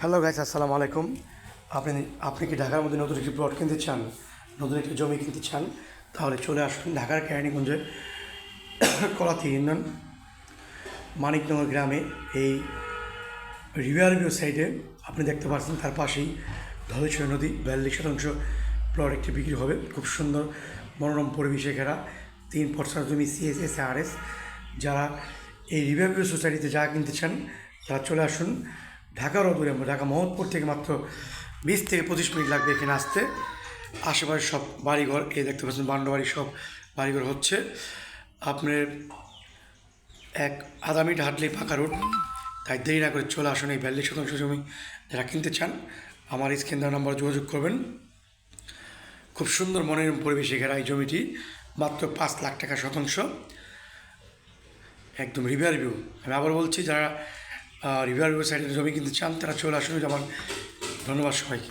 Hello guys আসসালামু আলাইকুম। আপনি আপনি কি ঢাকার মধ্যে নতুন একটি প্লট কিনতে চান? নতুন একটি জমি কিনতে চান? তাহলে চলে আসুন ঢাকার কেরানীগঞ্জে কলাতি ইউনিয়ন, মানিকনগর গ্রামে। এই রিভার ভিউ সাইডে আপনি দেখতে পাচ্ছেন তার পাশেই ধলেশ্বর নদী, বিয়াল্লিশ শতাংশ প্লট একটি বিক্রি হবে। খুব সুন্দর মনোরম পরিবেশে ঘেরা তিন পর্সার জমি সিএসএস আরএস যারা এই রিভার ভিউ সোসাইটিতে যা কিনতে চান, তারা চলে আসুন। ঢাকার অদূরে, ঢাকা মোহাম্মদপুর থেকে মাত্র বিশ থেকে পঁচিশ মিনিট লাগবে এখানে আসতে। আশেপাশে সব বাড়িঘর, এই দেখতে পাচ্ছেন বান্ডবাড়ি সব বাড়িঘর হচ্ছে। আপনার এক আধা মিনিট হাঁটলেই ফাঁকা রোড, তাই দেরি না করে চলে আসুন এই বিয়াল্লিশ শতাংশ জমি যারা কিনতে চান। আমার স্ক্রিন দেওয়া নাম্বার যোগাযোগ করবেন। খুব সুন্দর মনের পরিবেশে ঘেরা এই জমিটি, মাত্র পাঁচ লাখ টাকা শতাংশ। একদম রিভার ভিউ। আমি আবার বলছি, যারা রিভার রিভার সাইডে জমি কিনতে চান তারা চলে আসুন। আমার ধন্যবাদ সবাইকে।